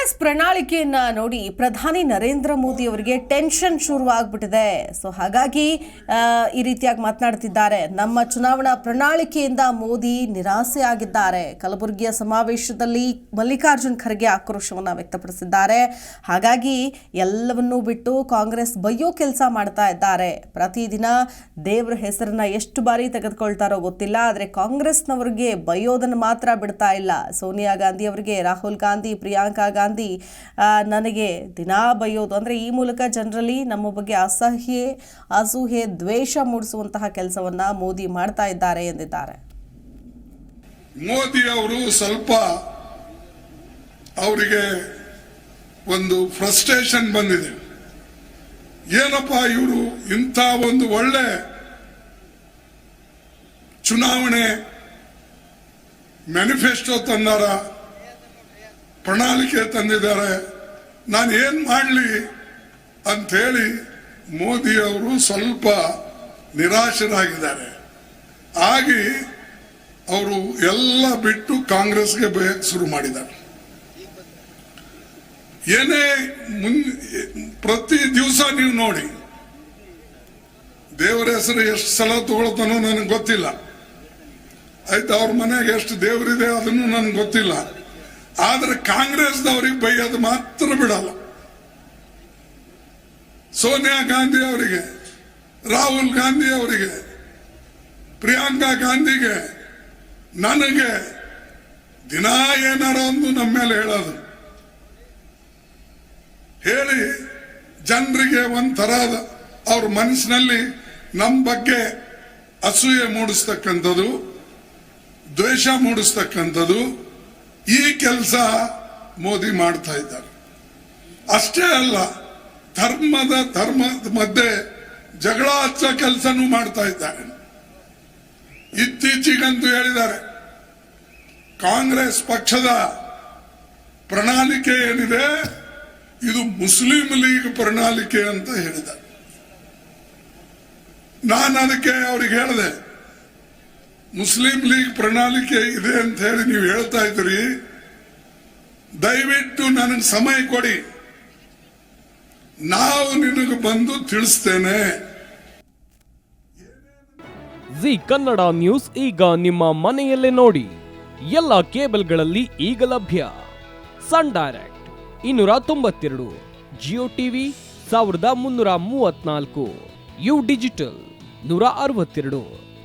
ಕಾಂಗ್ರೆಸ್ ಪ್ರಣಾಳಿಕೆಯನ್ನ ನೋಡಿ ಪ್ರಧಾನಿ ನರೇಂದ್ರ ಮೋದಿ ಅವರಿಗೆ ಟೆನ್ಷನ್ ಶುರುವಾಗ್ಬಿಟ್ಟಿದೆ. ಸೊ ಹಾಗಾಗಿ ಈ ರೀತಿಯಾಗಿ ಮಾತನಾಡ್ತಿದ್ದಾರೆ ನಮ್ಮ ಚುನಾವಣಾ ಪ್ರಣಾಳಿಕೆಯಿಂದ ಮೋದಿ ನಿರಾಸೆ ಆಗಿದ್ದಾರೆ. ಕಲಬುರಗಿಯ ಸಮಾವೇಶದಲ್ಲಿ ಮಲ್ಲಿಕಾರ್ಜುನ್ ಖರ್ಗೆ ಆಕ್ರೋಶವನ್ನು ವ್ಯಕ್ತಪಡಿಸಿದ್ದಾರೆ. ಹಾಗಾಗಿ, ಎಲ್ಲವನ್ನೂ ಬಿಟ್ಟು ಕಾಂಗ್ರೆಸ್ ಬಯ್ಯೋ ಕೆಲಸ ಮಾಡ್ತಾ ಇದ್ದಾರೆ. ಪ್ರತಿದಿನ ದೇವರ ಹೆಸರನ್ನ ಎಷ್ಟು ಬಾರಿ ತೆಗೆದುಕೊಳ್ತಾರೋ ಗೊತ್ತಿಲ್ಲ. ಆದರೆ ಕಾಂಗ್ರೆಸ್ನವರಿಗೆ ಬಯ್ಯೋದನ್ನು ಮಾತ್ರ ಬಿಡ್ತಾ ಇಲ್ಲ. ಸೋನಿಯಾ ಗಾಂಧಿ ಅವರಿಗೆ ರಾಹುಲ್ ಗಾಂಧಿ, ಪ್ರಿಯಾಂಕಾ ಗಾಂಧಿ ಆ, ನನಗೆ ದಿನಾ ಬೈಯೋದು. ಅಂದರೆ ಈ ಮೂಲಕ ಜನರಲ್ಲಿ ನಮ್ಮ ಬಗ್ಗೆ ಅಸಹ್ಯ ಅಸೂಹೆ ದ್ವೇಷ ಮೂಡಿಸುವಂತಹ ಕೆಲಸವನ್ನ ಮೋದಿ ಮಾಡ್ತಾ ಇದ್ದಾರೆ ಎಂದಿದ್ದಾರೆ. ಮೋದಿ ಅವರು ಸ್ವಲ್ಪ ಅವರಿಗೆ ಒಂದು ಫ್ರಸ್ಟ್ರೇಷನ್ ಬಂದಿದೆ. ಏನಪ್ಪ ಇವರು ಇಂಥ ಒಂದು ಒಳ್ಳೆ ಚುನಾವಣೆ ಮ್ಯಾನಿಫೆಸ್ಟೋ ತಂದಾರ? ಪ್ರಣಾಳಿಕೆ ತಂದಿದ್ದಾರೆ. ನಾನು ಏನು ಮಾಡಲಿ ಅಂಥೇಳಿ ಮೋದಿ ಅವರು ಸ್ವಲ್ಪ ನಿರಾಶರಾಗಿದ್ದಾರೆ. ಆಗಿ ಅವರು ಎಲ್ಲ ಬಿಟ್ಟು ಕಾಂಗ್ರೆಸ್ಗೆ ಬಯಕ್ಕೆ ಶುರು ಮಾಡಿದ್ದಾರೆ. ಏನೇ ಮುನ್ ಪ್ರತಿ ದಿವಸ ನೀವು ನೋಡಿ, ದೇವರ ಹೆಸರು ಎಷ್ಟು ಸಲ ತಗೊಳ್ತಾನೋ ನನಗೆ ಗೊತ್ತಿಲ್ಲ. ಆಯ್ತು, ಅವ್ರ ಮನೆಗೆ ಎಷ್ಟು ದೇವರಿದೆ ಅದನ್ನು ನನಗೆ ಗೊತ್ತಿಲ್ಲ. ಆದ್ರೆ ಕಾಂಗ್ರೆಸ್ನವ್ರಿಗೆ ಬೈಯೋದು ಮಾತ್ರ ಬಿಡಲ್ಲ. ಸೋನಿಯಾ ಗಾಂಧಿ ಅವರಿಗೆ, ರಾಹುಲ್ ಗಾಂಧಿ ಅವರಿಗೆ, ಪ್ರಿಯಾಂಕಾ ಗಾಂಧಿಗೆ ನನಗೆ ದಿನ ಏನಾರ ಒಂದು ನಮ್ಮ ಮೇಲೆ ಹೇಳೋದು. ಹೇಳಿ ಜನರಿಗೆ ಒಂಥರದ ಅವ್ರ ಮನಸ್ಸಿನಲ್ಲಿ ನಮ್ಮ ಬಗ್ಗೆ ಅಸೂಯೆ ಮೂಡಿಸ್ತಕ್ಕಂಥದ್ದು, ದ್ವೇಷ ಮೂಡಿಸ್ತಕ್ಕಂಥದ್ದು ಈ ಕೆಲಸ ಮೋದಿ ಮಾಡ್ತಾ ಇದ್ದಾರೆ. ಅಷ್ಟೇ ಅಲ್ಲ, ಧರ್ಮದ ಧರ್ಮದ ಮಧ್ಯೆ ಜಗಳ ಹಚ್ಚ ಕೆಲಸನೂ ಮಾಡ್ತಾ ಇದ್ದಾರೆ. ಇತ್ತೀಚೆಗಂತೂ ಹೇಳಿದ್ದಾರೆ, ಕಾಂಗ್ರೆಸ್ ಪಕ್ಷದ ಪ್ರಣಾಳಿಕೆ ಏನಿದೆ, ಇದು ಮುಸ್ಲಿಂ ಲೀಗ್ ಪ್ರಣಾಳಿಕೆ ಅಂತ ಹೇಳಿದ ನಾನು ಅದಕ್ಕೆ ಅವ್ರಿಗೆ ಹೇಳಿದೆ ಮುಸ್ಲಿಂ ಲೀಗ್ ಪ್ರಣಾಳಿಕೆ ಇದೆ ಅಂತ ಹೇಳಿ ನೀವು ಹೇಳ್ತಾ ಇದ್ರಿ ದಯವಿಟ್ಟು ನನಗೆ ಸಮಯ ಕೊಡಿ. ನಾವು ನಿನಗೆ ಬಂದು ತಿಳಿಸ್ತೇನೆ. ಜಿ ಕನ್ನಡ ನ್ಯೂಸ್ ಈಗ ನಿಮ್ಮ ಮನೆಯಲ್ಲೇ ನೋಡಿ. ಎಲ್ಲ ಕೇಬಲ್ಗಳಲ್ಲಿ ಈಗ ಲಭ್ಯ. ಸನ್ ಡೈರೆಕ್ಟ್ ಇನ್ನೂರ ತೊಂಬತ್ತೆರಡು, ಜಿಯೋ ಟಿವಿ ಸಾವಿರದ ಮುನ್ನೂರ ಮೂವತ್ನಾಲ್ಕು ಯು ಡಿಜಿಟಲ್ ನೂರ ಅರವತ್ತೆರಡು.